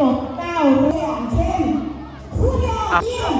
กฎเก้าเรื่องเช่นสุดยอดเยี่ยม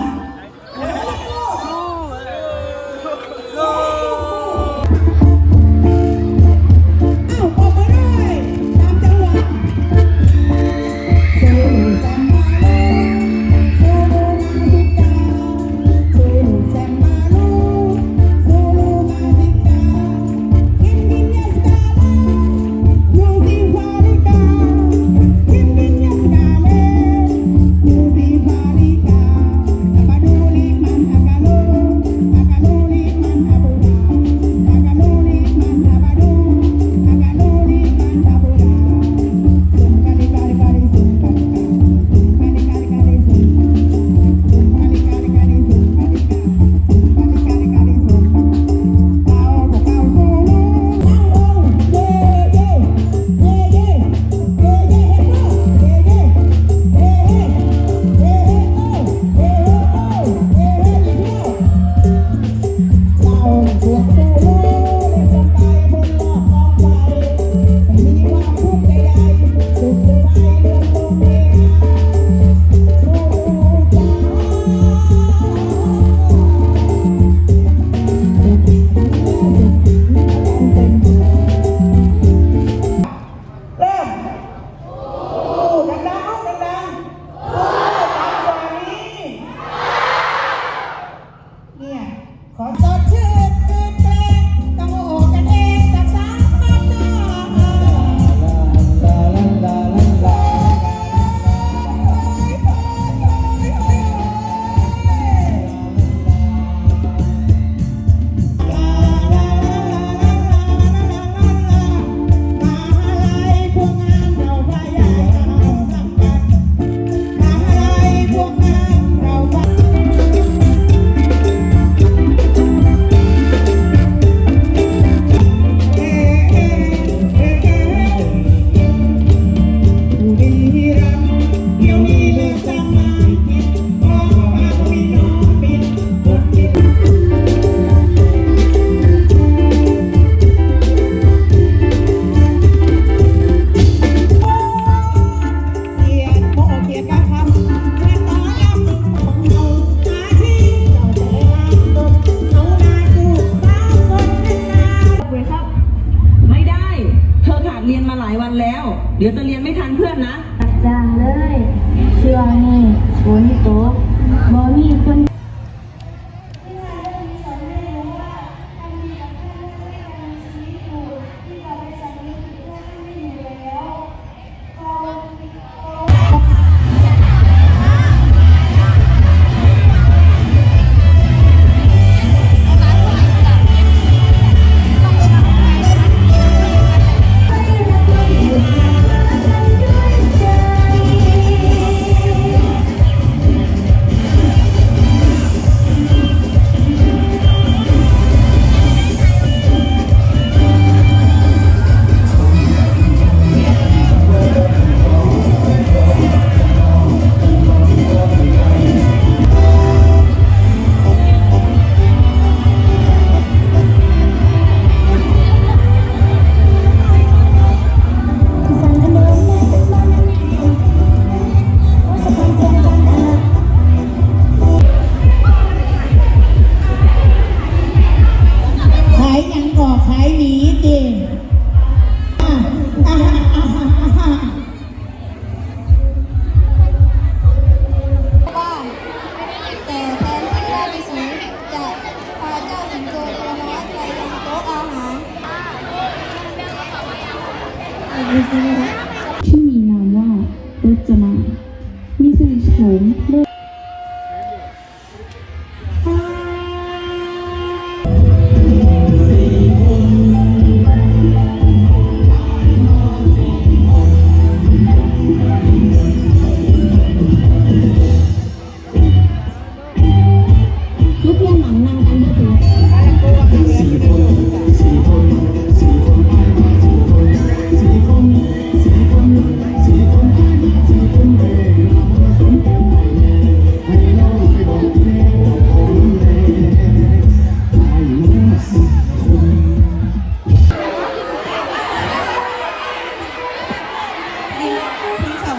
พี่สอม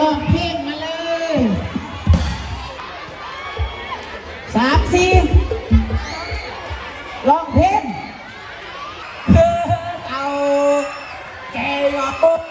ร้องเพลงมาเลยสามสี่ร้องเพลงเอาแกว่ปุ๊